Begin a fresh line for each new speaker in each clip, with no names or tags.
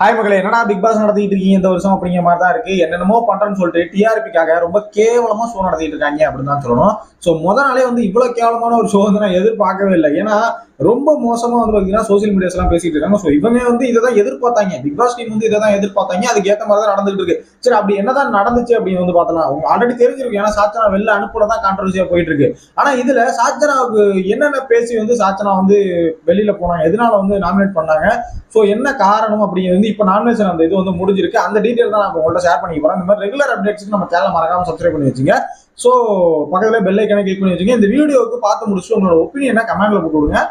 Hi மகளே என்னடா big pass நடத்திட்டு இருக்கீங்க? இந்த வருஷம் அப்படிங்கிற மாதிரி தான் இருக்கு. என்னென்னமோ பண்றேன்னு சொல்லிட்டு டிஆர்பிக்காக ரொம்ப கேவலமா ஷோ நடத்திட்டு இருக்காங்க அப்படின்னு தான் சொல்லணும். ஸோ முத நாளே வந்து இவ்வளவு கேவலமான ஒரு ஷோ வந்து நான் எதிர்பார்க்கவே இல்லை. ஏன்னா ரொம்ப மோசமா வந்து பார்த்தீங்கன்னா சோசியல் மீடியாஸ் எல்லாம் பேசிட்டு இருக்காங்க. ஸோ இவங்க வந்து இதை தான் எதிர்பார்த்தாங்க. பிக் பாஸ் டீம் வந்து இதை தான் எதிர்பார்த்தாங்க. அதுக்கு ஏற்ற மாதிரி தான் நடந்துட்டு இருக்கு. சரி அப்படி என்னதான் நடந்துச்சு அப்படின்னு வந்து பார்த்தலாம் அவங்க ஆல்ரெடி தெரிஞ்சிருக்கு. ஏன்னா சாச்சனா வெளில அனுப்புல தான் கான்ட்ரவர்சியா போயிட்டு இருக்கு. ஆனா இதுல சாச்சனாவுக்கு என்னென்ன பேசி வந்து சாச்சனா வந்து வெளியில போனாங்க? எதனால வந்து நாமினேட் பண்ணாங்க? ஸோ என்ன காரணம் அப்படிங்கிறது வந்து இப்போ நாமினேஷன் அந்த இது வந்து முடிஞ்சிருக்கு. அந்த டீட்டெயில் தான் நம்ம உங்கள்ட்ட ஷேர் பண்ணி போகிறோம் இந்த மாதிரி ரெகுலர் அப்டேட்ஸ்க்கு நம்ம சேனல் மறக்காம சப்ஸ்கிரைப் பண்ணி வச்சுங்க. ஸோ பக்கத்துல பெல்லைக்கான கிளிக் பண்ணி வச்சுங்க. இந்த வீடியோவுக்கு பார்த்து முடிச்சுட்டு உங்களோட ஒப்பீனியனை கமெண்ட்ல போட்டு விடுங்க.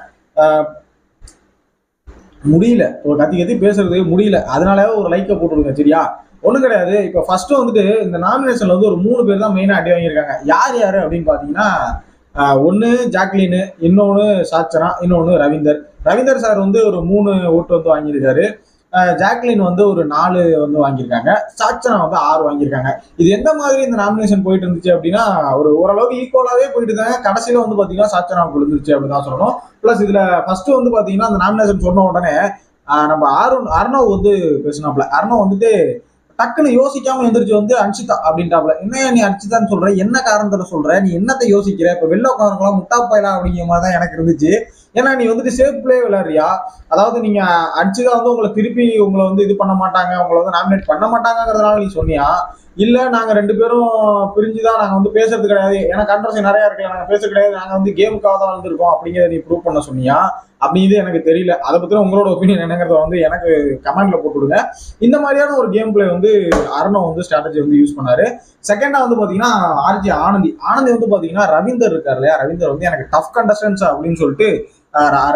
முடியல. ஒரு கத்தி கத்தி பேசுறது முடியல. அதனால ஒரு லைக்கை போட்டுருங்க சரியா? ஒன்றும் கிடையாது. இப்போ ஃபர்ஸ்ட்டு வந்துட்டு இந்த நாமினேஷன்ல வந்து ஒரு மூணு பேர் தான் மெயினாக அடி வாங்கியிருக்காங்க. யார் யார் அப்படின்னு பார்த்தீங்கன்னா ஒன்று ஜாக்லின் இன்னொன்று சாச்சனா இன்னொன்று ரவீந்தர். ரவீந்தர் சார் வந்து ஒரு மூணு ஓட்டு வந்து வாங்கியிருக்காரு. ஜாக்லின் வந்து ஒரு நாலு வந்து வாங்கியிருக்காங்க. சாச்சனா வந்து ஆறு வாங்கியிருக்காங்க. இது எந்த மாதிரி இந்த நாமினேஷன் போயிட்டு இருந்துச்சு அப்படின்னா ஒரு ஓரளவுக்கு ஈக்குவலாகவே போயிட்டு இருந்தாங்க கடைசியில் வந்து பார்த்தீங்கன்னா சாச்சனாவுக்கு விழுந்துருச்சு அப்படின்னு தான் சொல்லணும். ப்ளஸ் இதில் ஃபர்ஸ்ட் வந்து பார்த்தீங்கன்னா அந்த நாமினேஷன் சொன்ன உடனே நம்ம அருண் அர்ணவ் வந்து பேசினாப்ல அர்ணவ் வந்துட்டு டக்குன்னு யோசிக்காம எந்திரிச்சு வந்து அன்சிதா அப்படின்ட்டாப்ல என்ன நீ அன்சிதான்னு சொல்ற? என்ன காரணத்துல சொல்ற? நீ என்னத்தை யோசிக்கிற? இப்ப வெளில உட்காந்துருக்கலாம் முட்டா போயிடலாம் அப்படிங்கிற மாதிரி தான் எனக்கு இருந்துச்சு. ஏன்னா நீ வந்துட்டு சேஃப் பிளே விளையாடுறியா? அதாவது நீங்க அடிச்சுதான் வந்து உங்களை திருப்பி உங்களை வந்து இது பண்ண மாட்டாங்க உங்களை வந்து நாமினேட் பண்ண மாட்டாங்கிறதுனால நீ சொன்னியா? இல்ல நாங்க ரெண்டு பேரும் பிரிஞ்சுதான் நாங்க வந்து பேசுறது கிடையாது. ஏன்னா கண்ட்ரஸி நிறைய இருக்கு நாங்க பேசுறது கிடையாது. நாங்க வந்து கேமுக்காக தான் வந்திருக்கோம் அப்படிங்கிறத நீ ப்ரூவ் பண்ண சொன்னியா? அப்படிங்கிறது எனக்கு தெரியல. அதை பத்தின உங்களோட ஒப்பீனியன் என்னங்கிறத வந்து எனக்கு கமெண்ட்ல போட்டுவிடுங்க இந்த மாதிரியான ஒரு கேம் பிளே வந்து அருணம் வந்து ஸ்ட்ராட்டஜி வந்து யூஸ் பண்ணாரு. செகண்டா வந்து பாத்தீங்கன்னா ஆர்ஜி ஆனந்தி. ஆனந்தி வந்து பாத்தீங்கன்னா ரவீந்தர் இருக்கார் இல்லையா? ரவீந்தர் வந்து எனக்கு டஃப் கண்டஸ்டன்ஸ் அப்படின்னு சொல்லிட்டு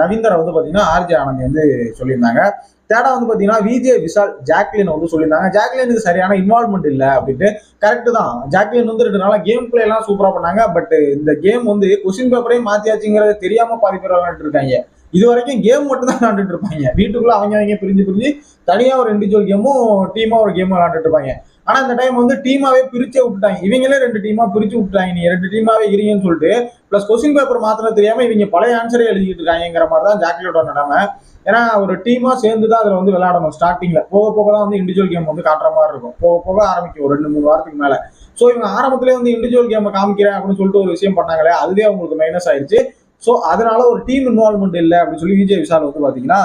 ரவீந்தரை வந்து பாத்தீங்கன்னா ஆர்ஜி ஆனந்தி வந்து சொல்லியிருந்தாங்க. தேடா வந்து பார்த்தீங்கன்னா விஜே விஷால் ஜாக்லின் வந்து சொல்லியிருந்தாங்க. ஜாக்லினுக்கு சரியான இன்வால்மெண்ட் இல்லை அப்படின்ட்டு கரெக்டு தான். ஜாக்லின் வந்து ரெண்டு நாளாக கேம் பிளே எல்லாம் சூப்பராக பண்ணாங்க. பட் இந்த கேம் வந்து கொஸ்டின் பேப்பரையும் மாற்றியாச்சுங்கிறத தெரியாமல் பாதி பேர் இருக்காங்க. இது வரைக்கும் கேம் மட்டும் தான் விளாண்டுட்டு இருப்பாங்க. வீட்டுக்குள்ள அவங்க அவங்க பிரிஞ்சு பிரிஞ்சு தனியா ஒரு இண்டிவிஜுவல் கேமும் டீமா ஒரு கேமும் விளையாண்டுட்டு இருப்பாங்க. ஆனா இந்த டைம் வந்து டீமாவே பிரிச்சே விட்டுட்டாங்க. இவங்களே ரெண்டு டீமா பிரிச்சு விட்டுட்டாங்க. நீ ரெண்டு டீமாவே இருங்கன்னு சொல்லிட்டு பிளஸ் கொஸ்டின் பேப்பர் மாத்திரம் தெரியாம இவங்க பழைய ஆன்சரே எழுதிட்டு இருக்காங்கிற மாதிரி தான் ஜாக்லியோட நிலைமை. ஏன்னா ஒரு டீமா சேர்ந்து தான் அதுல வந்து விளையாடணும் ஸ்டார்டிங்ல போக போக தான் வந்து இண்டிவிஜுவல் கேம் வந்து காட்டுற மாதிரி இருக்கும். போக போக ஆரம்பிக்கும். ஒரு ரெண்டு மூணு வாரத்துக்கு மேல. ஸோ இவங்க ஆரம்பத்திலே வந்து இண்டிவிஜுவல் கேமை காமிக்கிறேன் அப்படின்னு சொல்லிட்டு ஒரு விஷயம் பண்ணாங்களே அதுவே அவங்களுக்கு மைனஸ் ஆயிடுச்சு ஸோ அதனால ஒரு டீம் இன்வால்மெண்ட் இல்லை அப்படின்னு சொல்லி விஜய் விஷால் வந்து பார்த்தீங்கன்னா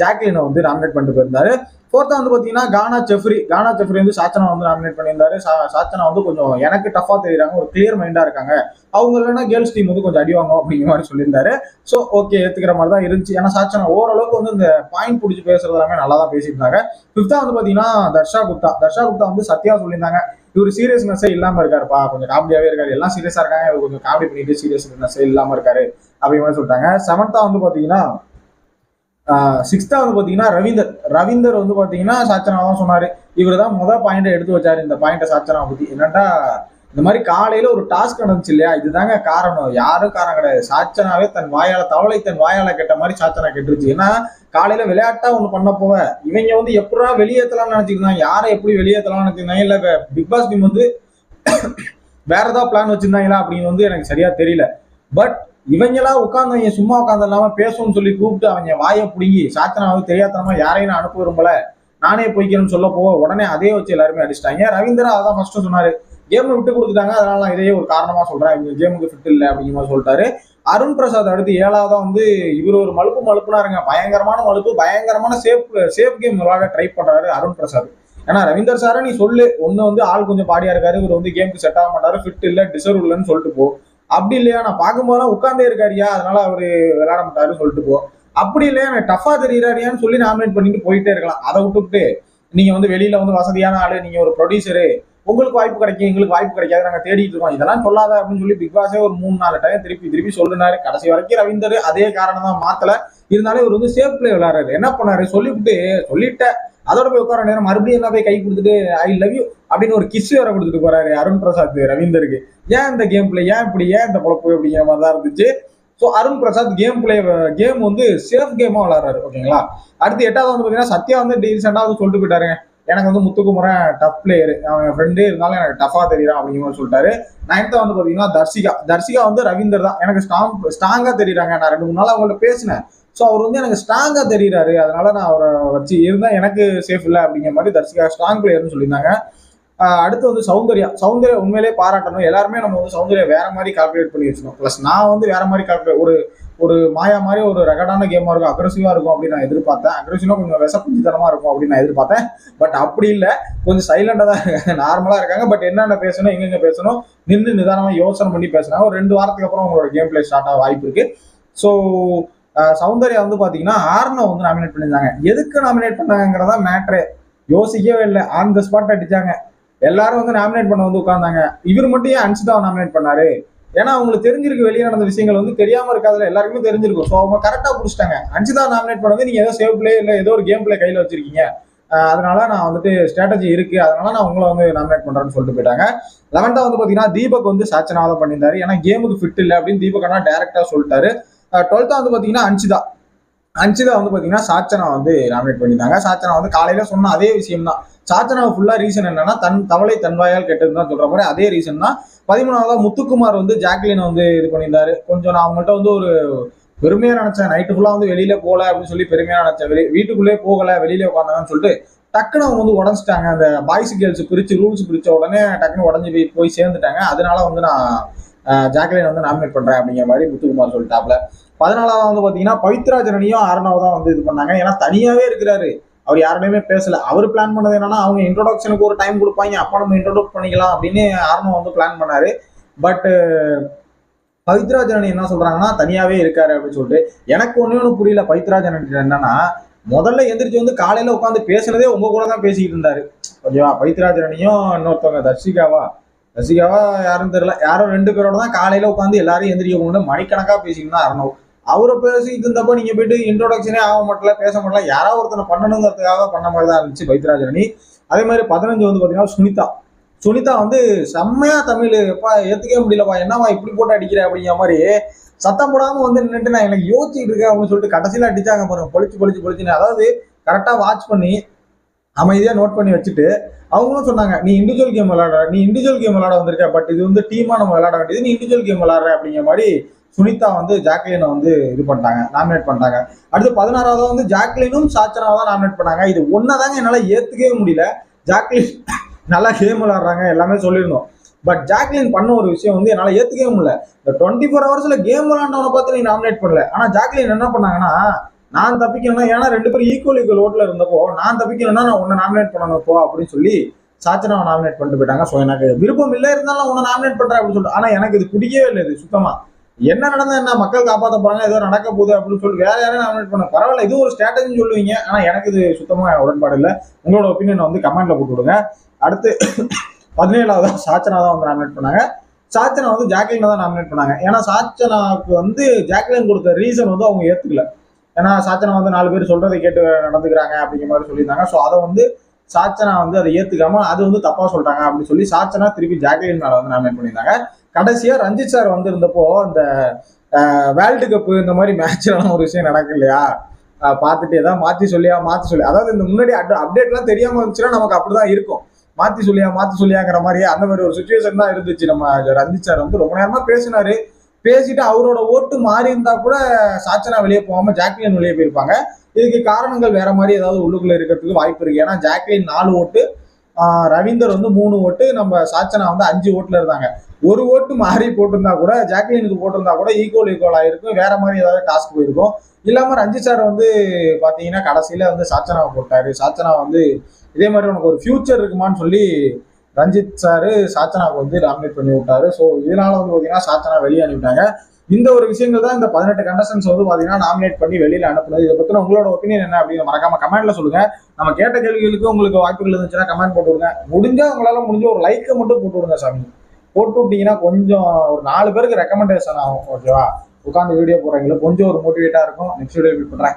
ஜாக்லினை வந்து நாமினேட் பண்ணிட்டு போயிருந்தாரு. ஃபோர்த்தா வந்து பார்த்தீங்கன்னா கானா செஃப்ரி. கானா செஃப்ரி வந்து சாச்சனா வந்து நாமினேட் பண்ணியிருந்தாரு. சாச்சனா வந்து கொஞ்சம் எனக்கு டஃபாக தெரியுறாங்க. ஒரு கிளியர் மைண்டாக இருக்காங்க. அவங்க இல்லைன்னா கேர்ள்ஸ் டீம் வந்து கொஞ்சம் அடிவாங்க அப்படிங்கிற மாதிரி சொல்லியிருந்தாரு. ஸோ ஓகே ஏற்றுக்கிற மாதிரி தான் இருந்துச்சு. ஏன்னா சாச்சனா ஓரளவுக்கு வந்து இந்த பாயிண்ட் பிடிச்சி பேசுறது எல்லாமே நல்லா தான் பேசியிருந்தாங்க. ஃபிஃப்த்தா வந்து பார்த்தீங்கன்னா தர்ஷா குப்தா. தர்ஷா குப்தா வந்து சத்யா சொல்லியிருந்தாங்க. இவர் சீரியஸ்னஸே இல்லாமல் இருக்காருப்பா. கொஞ்சம் காமெடியாகவே இருக்காரு. எல்லாம் சீரியஸாக இருக்காங்க. இவர் கொஞ்சம் காமெடி பண்ணிட்டு சீரியஸ்னஸே இல்லாமல் இருக்காரு. அப்படிங்கிற மாதிரி சொல்லிட்டாங்க. செவன்த்தா வந்து பார்த்தீங்கன்னா சிக்ஸ்த்தா வந்து பார்த்தீங்கன்னா ரவீந்தர். ரவீந்தர் வந்து பார்த்தீங்கன்னா சாச்சனா தான் சொன்னார். இவர் தான் முத பாயிண்டை எடுத்து வச்சார் இந்த பாயிண்ட்டை சாச்சனா பற்றி என்னென்னா இந்த மாதிரி காலையில் ஒரு டாஸ்க் நடந்துச்சு இல்லையா? இதுதாங்க காரணம். யாரும் காரணம் கிடையாது. சாச்சனாவே தன் வாயால தவளை தன் வாயால கெட்ட மாதிரி சாச்சனா கெட்டுருச்சு. ஏன்னா காலையில விளையாட்டா ஒன்று பண்ண போவ. இவங்க வந்து எப்படா வெளியேற்றலாம்னு நினைச்சிருந்தாங்க யாரை எப்படி வெளியேற்றலாம்னு நினைச்சிருந்தாங்க இல்லை பிக் பாஸ் டீம் வந்து வேற ஏதாவது பிளான் வச்சிருந்தாங்களா அப்படின்னு வந்து எனக்கு சரியா தெரியல. பட் இவங்கெல்லாம் உட்காந்து சும்மா உட்காந்து இல்லாம பேசணும்னு சொல்லி கூப்பிட்டு அவங்க வாயை பிடுங்கி சாத்தனாவது தெரியாதனமா யாரையும் நான் அனுப்ப விரும்பல. நானே போய்க்கிறேன்னு சொல்ல போக உடனே அதே வச்சு எல்லாருமே அடிச்சிட்டாங்க. ரவீந்திரா அதான் ஃபர்ஸ்ட் சொன்னாரு. கேம் விட்டு கொடுத்துட்டாங்க. அதனால நான் இதையே ஒரு காரணமா சொல்றேன். இவங்க கேமுக்கு ஃபிட் இல்லை அப்படிங்கிற மாதிரி சொல்லிட்டாரு. அருண் பிரசாத் அடுத்து ஏழாவதா வந்து இவர் ஒரு மலுப்பு மலுப்புனாருங்க பயங்கரமான மலுப்பு பயங்கரமான சேஃப் சேஃப் கேம் விளையாட ட்ரை பண்றாரு அருண் பிரசாத். ஏன்னா ரவீந்தர் சாரை நீ சொல்லு. ஒன்னு வந்து ஆள் கொஞ்சம் பாடியா இருக்காரு. இவர் வந்து கேமுக்கு செட் ஆக மாட்டாரு. ஃபிட் இல்லை டிசர்வ் இல்லைன்னு சொல்லிட்டு போ. அப்படி இல்லையா? நான் பார்க்கும்போதெல்லாம் உட்காந்தே இருக்காருயா அதனால அவர் விளையாட மாட்டாருன்னு சொல்லிட்டு போ. அப்படி இல்லையா? எனக்கு டஃபா தெரியுறாரியான்னு சொல்லி நாமினேட் பண்ணிட்டு போயிட்டே இருக்கலாம். அதை விட்டுவிட்டு நீங்க வந்து வெளியில வந்து வசதியான ஆளு நீங்க ஒரு ப்ரொடியூசரு உங்களுக்கு வாய்ப்பு கிடைக்கும் எங்களுக்கு வாய்ப்பு கிடைக்காது நாங்க தேடிட்டு இருக்கோம். இதெல்லாம் சொல்லாத அப்படின்னு சொல்லி பிக் பாஸே ஒரு மூணு நாலு டைம் திருப்பி திருப்பி சொல்லினாரு. கடைசி வரைக்கும் ரவீந்தர் அதே காரணம் தான் மாத்தல. இருந்தாலும் இவர் வந்து சேஃப் பிளே விளையாடுறாரு. என்ன பண்ணாரு? சொல்லிவிட்டு சொல்லிட்ட அதோட போய் உட்கார நேரம் மறுபடியும் என்ன போய் கை கொடுத்துட்டு ஐ லவ் யூ அப்படின்னு ஒரு கிஸ் வேற கொடுத்துட்டு போறாரு அருண் பிரசாத் ரவீந்தருக்கு. ஏன் இந்த கேம் பிளே ஏன் இப்படி? ஏன் இந்த பொழப்பு? அப்படிங்கிற மாதிரி தான் இருந்துச்சு. So Arun Prasad game play game வந்து சேஃப் கேமா விளாட்றாரு ஓகேங்களா? அடுத்து எட்டாவது வந்து பார்த்தீங்கன்னா சத்யா வந்து டீசெண்டாக வந்து சொல்லிட்டு போயிட்டாருங்க. எனக்கு வந்து முத்துக்குமரன் டஃப் பிளேயர் அவன் ஃப்ரெண்டு இருந்தாலும் எனக்கு டஃபா தெரியுறான் அப்படிங்கிற மாதிரி சொல்லிட்டாரு. நைன்த்தா வந்து பாத்தீங்கன்னா தர்சிகா தர்சிகா வந்து ரவீந்தர் தான். எனக்கு ஸ்ட்ராங் ஸ்ட்ராங்கா தெரியுறாங்க. நான் ரெண்டு மூணு நாள் அவங்கள்ட்ட பேசினேன். ஸோ அவர் வந்து எனக்கு ஸ்ட்ராங்காக தெரிகிறாரு அதனால நான் அவரை வச்சு இருந்தால் எனக்கு சேஃப் இல்லை அப்படிங்கிற மாதிரி தர்ஷிகா ஸ்ட்ராங் பிளேயர்னு சொல்லியிருந்தாங்க. அடுத்து வந்து சௌந்தர்யா. சௌந்தர்யா உண்மையிலேயே பாராட்டணும். எல்லாருமே நம்ம வந்து சௌந்தர்யா வேற மாதிரி கால்குலேட் பண்ணி வச்சுக்கணும் ப்ளஸ் நான் வந்து வேற மாதிரி கால்குலேட் ஒரு ஒரு மாயா மாதிரி ஒரு ரெகடான கேமா இருக்கும் அக்ரஸிவா இருக்கும் அப்படின்னு நான் எதிர்பார்த்தேன். அக்ரஸிவா கொஞ்சம் விசப்புஞ்சித்தனமா இருக்கும் அப்படின்னு நான் எதிர்பார்த்தேன். பட் அப்படி இல்லை. கொஞ்சம் சைலண்டா தான் இருக்காங்க நார்மலா இருக்காங்க. பட் என்னென்ன பேசணும் எங்கெங்க பேசணும் நின்று நிதானமா யோசனை பண்ணி பேசுனாங்க. ஒரு ரெண்டு வாரத்துக்கு அப்புறம் உங்களோட கேம் பிளே ஸ்டார்ட் ஆக வாய்ப்பு இருக்கு. ஸோ சௌந்தர்யா வந்து பாத்தீங்கன்னா ஆர்னோ வந்து நாமினேட் பண்ணியிருந்தாங்க. எதுக்கு நாமினேட் பண்ணாங்கிறதா மேட்ரு யோசிக்கவே இல்லை. ஆன் த ஸ்பாட் அடிச்சாங்க. எல்லாரும் வந்து நாமினேட் பண்ண வந்து உட்காந்தாங்க இவர் மட்டும் ஏன் அன்சிதாவை நாமினேட் பண்ணாரு? ஏன்னா அவங்களுக்கு தெரிஞ்சிருக்கு வெளியே நடந்த விஷயங்கள் வந்து தெரியாம இருக்காதுல எல்லாருக்குமே தெரிஞ்சிருக்கும். ஸோ அவங்க கரெக்டா பிடிச்சிட்டாங்க. அன்சிதா நாமினேட் பண்ணது நீங்க ஏதோ சேவ் பிளே இல்லை ஏதோ ஒரு கேம் பிளே கையில வச்சிருக்கீங்க. அதனால நான் வந்துட்டு ஸ்ட்ராட்டஜி இருக்கு. அதனால நான் உங்களை வந்து நாமினேட் பண்றேன்னு சொல்லிட்டு போயிட்டாங்க. லெவன்த்தா வந்து பாத்தீங்கன்னா தீபக் வந்து சாச்சனாவதான் பண்ணியிருந்தாரு. ஏன்னா கேமுக்கு ஃபிட் இல்லை அப்படின்னு தீபக் ஆனால் டேரக்டா சொல்லிட்டாரு. டுவெல்த்தா வந்து பார்த்தீங்கன்னா அன்சிதா அன்சிதா வந்து பார்த்தீங்கன்னா சாச்சனா வந்து நாமினேட் பண்ணியிருந்தாங்க. சாச்சனா வந்து காலையில் சொன்ன அதே விஷயம் தான் சாச்சனா ஃபுல்லா ரீசன் என்னன்னா தன் தவளை தன்வாயால் கெட்டதுன்னு தான் மாதிரி அதே ரீசன் தான். பதிமூணாவதா முத்துக்குமார் வந்து ஜாக்லினை வந்து இது பண்ணியிருந்தாரு. கொஞ்சம் நான் அவங்கள்ட்ட வந்து ஒரு பெருமையாக நினச்சேன். நைட்டு ஃபுல்லாக வந்து வெளியில் போகல அப்படின்னு சொல்லி பெருமையாக நினச்சேன். வெளி வீட்டுக்குள்ளே போகலை வெளியில் உட்காந்தாங்கன்னு சொல்லிட்டு டக்குன்னு அவங்க வந்து உடஞ்சிட்டாங்க. அந்த பாய்ஸ் கேர்ள்ஸ் பிரித்து ரூல்ஸ் பிரித்த உடனே டக்குன்னு உடஞ்சி போய் போய் சேர்ந்துட்டாங்க. அதனால வந்து நான் ஜாக்லின் வந்து நாமினேட் பண்றேன் அப்படிங்கிற மாதிரி முத்துக்குமார் சொல்லிட்டாப்ல பதினாலாவது வந்து பாத்தீங்கன்னா பவித்ரா ஜனனியும் ஆரணாவை தான் வந்து இது பண்ணாங்க. ஏன்னா தனியாவே இருக்கிறாரு. அவர் யாருடையுமே பேசல. அவர் பிளான் பண்ணது என்னன்னா அவங்க இன்ட்ரோடக்ஷனுக்கு ஒரு டைம் கொடுப்பாங்க. அப்போ நம்ம இன்ட்ரோடியூஸ் பண்ணிக்கலாம் அப்படின்னு ஆரணம் வந்து பிளான் பண்ணாரு. பட் பவித்ரா ஜனனி என்ன சொல்றாங்கன்னா தனியாவே இருக்காரு அப்படின்னு சொல்லிட்டு. எனக்கு ஒண்ணு ஒண்ணு புரியல பவித்ரா ஜனனி என்னன்னா முதல்ல எந்திரிச்சு வந்து காலையில உட்காந்து பேசுனதே உங்க கூட தான் பேசிக்கிட்டு இருந்தாரு. ஓகேவா? பவித்ரா ஜனனியும் இன்னொருத்தவங்க தர்ஷிகாவா ரசிகாவா யாருன்னு தெரியல. யாரோ ரெண்டு பேரோட தான் காலையில உட்காந்து எல்லாரும் எந்திரிக்க கொண்டு மணிக்கணக்கா பேசிக்கிட்டு அரணும் அரணவ் அவரை பேசிட்டு இருந்தப்போ நீங்க போயிட்டு இன்ட்ரோடக்ஷனே ஆக மாட்டல பேச மாட்டல யாராவது ஒருத்தனை பண்ணணுங்கிறதுக்காக பண்ண மாதிரி தான் இருந்துச்சு பவித்ரா அதே மாதிரி பதினஞ்சு வந்து பாத்தீங்கன்னா சுனிதா. சுனிதா வந்து செம்மையா தமிழ் எப்பா ஏத்துக்கவே முடியலப்பா என்னவா இப்படி போட்டு அடிக்கிற? அப்படிங்கிற மாதிரி சத்தம் போடாம வந்து நின்றுட்டு நான் எனக்கு யோசிச்சுட்டு இருக்கேன் அப்படின்னு சொல்லிட்டு கடைசியில அடிச்சாங்க பாருங்க. பொழிச்சு பொழிச்சு பொழிச்சுன்னு அதாவது கரெக்டா வாட்ச் பண்ணி அமைதியாக நோட் பண்ணி வச்சுட்டு அவங்களும் சொன்னாங்க நீ இண்டிவிஜுவல் கேம் விளாட நீ இண்டிவிஜுவல் கேம் விளாட வந்திருக்க பட் இது வந்து டீமாக நம்ம விளாட வேண்டியது நீ இண்டிவிஜுவல் கேம் விளாட்ற அப்படிங்கிற மாதிரி சுனிதா வந்து ஜாக்லினை வந்து இது பண்ணிட்டாங்க நாமினேட் பண்ணிட்டாங்க. அடுத்து பதினாறாவது வந்து ஜாக்லினும் சாச்சனாவை தான் நாமினேட் பண்ணாங்க. இது ஒன்னதாங்க என்னால் ஏற்றுக்கவே முடியல. ஜாக்லின் நல்லா கேம் விளாட்றாங்க எல்லாமே சொல்லியிருந்தோம். பட் ஜாக்லின் பண்ண ஒரு விஷயம் வந்து என்னால் ஏற்றுக்கவே முடியல. இந்த டுவெண்ட்டி ஃபோர் ஹவர்ஸில் கேம் விளாண்டவனை பார்த்து நீ நாமினேட் பண்ணல. ஆனால் ஜாக்லின் என்ன பண்ணாங்கன்னா நான் தப்பிக்கணும்னா ஏன்னா ரெண்டு பேரும் ஈக்குவல் ஈக்குவல் ஓட்ல இருந்தப்போ நான் தப்பிக்கணும்னா நான் உன்னை நாமினேட் பண்ணணும் போ அப்படின்னு சொல்லி சாச்சனாவை நாமினேட் பண்ணிட்டு போயிட்டாங்க. ஸோ எனக்கு விருப்பம் இல்லை இருந்தாலும் உன்னை நாமினேட் பண்றேன் அப்படின்னு சொல்லிட்டு ஆனா எனக்கு இது பிடிக்கவே இல்லை இது சுத்தமா. என்ன நடந்தா என்ன மக்கள் காப்பாற்ற போறாங்க ஏதோ நடக்க போகுது அப்படின்னு சொல்லிட்டு வேற யாரையும் நாமினேட் பண்ண பரவாயில்ல இது ஒரு ஸ்ட்ராட்டஜின்னு சொல்லுவீங்க. ஆனா எனக்கு இது சுத்தமா உடன்பாடு இல்லை. உங்களோட ஒப்பீனியன் வந்து கமெண்ட்ல போட்டு விடுங்க அடுத்து பதினேழாவது சாச்சனா தான் வந்து நாமினேட் பண்ணாங்க. சாச்சனா வந்து ஜாக்லின் தான் நாமினேட் பண்ணாங்க. ஏன்னா சாச்சனாவுக்கு வந்து ஜாக்லின் கொடுத்த ரீசன் வந்து அவங்க ஏத்துக்கல. ஏன்னா சாச்சனா வந்து நாலு பேர் சொல்றதை கேட்டு நடந்துக்கிறாங்க அப்படிங்கிற மாதிரி சொல்லியிருந்தாங்க. ஸோ அதை வந்து சாச்சனா வந்து அதை ஏத்துக்காம அது வந்து தப்பா சொல்றாங்க அப்படின்னு சொல்லி சாச்சனா திருப்பி ஜாக்லின் மேல வந்து நாமினேட் பண்ணியிருந்தாங்க. கடைசியா ரஞ்சித் சார் வந்து இருந்தப்போ இந்த வேர்ல்டு கப் இந்த மாதிரி மேட்ச்லாம் ஒரு விஷயம் நடக்கு இல்லையா? அஹ் பார்த்துட்டு ஏதாவது மாத்தி சொல்லியா மாத்தி சொல்லி அதாவது இந்த முன்னாடி அப்டேட்லாம் தெரியாம இருந்துச்சுன்னா நமக்கு அப்படிதான் இருக்கும். மாத்தி சொல்லியா மாத்தி சொல்லியாங்கிற மாதிரியே அந்த மாதிரி ஒரு சுச்சுவேஷன் தான் இருந்துச்சு. நம்ம ரஞ்சித் சார் வந்து ரொம்ப நேரமா பேசினாரு. பேசிட்டு அவரோட ஓட்டு மாறி இருந்தா கூட சாச்சனா வெளியே போகாம ஜாக்லின் வெளியே போயிருப்பாங்க. இதுக்கு காரணங்கள் வேற மாதிரி ஏதாவது உள்ளுக்குள்ள இருக்கிறதுக்கு வாய்ப்பு இருக்கு. ஏன்னா ஜாக்லின் நாலு ஓட்டு ரவீந்தர் வந்து மூணு ஓட்டு நம்ம சாச்சனா வந்து அஞ்சு ஓட்டுல இருந்தாங்க. ஒரு ஓட்டு மாறி போட்டிருந்தா கூட ஜாக்லினுக்கு போட்டிருந்தா கூட ஈக்குவல் ஈக்குவல் ஆயிருக்கும். வேற மாதிரி ஏதாவது டாஸ்க் போயிருக்கும். இல்லாம ரஞ்சித் சார் வந்து பாத்தீங்கன்னா கடைசியில வந்து சாச்சனாவை போட்டாரு. சாச்சனா வந்து இதே மாதிரி உனக்கு ஒரு ஃபியூச்சர் இருக்குமான்னு சொல்லி ரஞ்சித் சார் சாத்தனாவுக்கு வந்து நாமினேட் பண்ணி விட்டாரு. ஸோ இதனால வந்து பார்த்தீங்கன்னா சாச்சனா வெளியே அனுப்பிட்டாங்க. இந்த ஒரு விஷயங்கள் தான் இந்த பதினெட்டு கண்டஸ்டன்ஸ் வந்து பார்த்தீங்கன்னா நாமினேட் பண்ணி வெளியில் அனுப்புனது. இதை பற்றின உங்களோட ஒப்பீனியன் என்ன அப்படின்னு மறக்காம கமெண்ட்ல சொல்லுங்க. நம்ம கேட்ட கேள்விகளுக்கு உங்களுக்கு வாய்ப்புகள் இருந்துச்சுன்னா கமெண்ட் போட்டு விடுங்க. முடிஞ்சா உங்களால முடிஞ்ச ஒரு லைக்கை மட்டும் போட்டு விடுங்க சாமி. போட்டு விட்டீங்கன்னா கொஞ்சம் ஒரு நாலு பேருக்கு ரெக்கமெண்டேஷன் ஆகும் ஓகேவா உட்காந்து வீடியோ போடுறீங்களா கொஞ்சம் ஒரு மோட்டிவேட்டாக இருக்கும். நெக்ஸ்ட் வீடியோ பண்ணுறேன்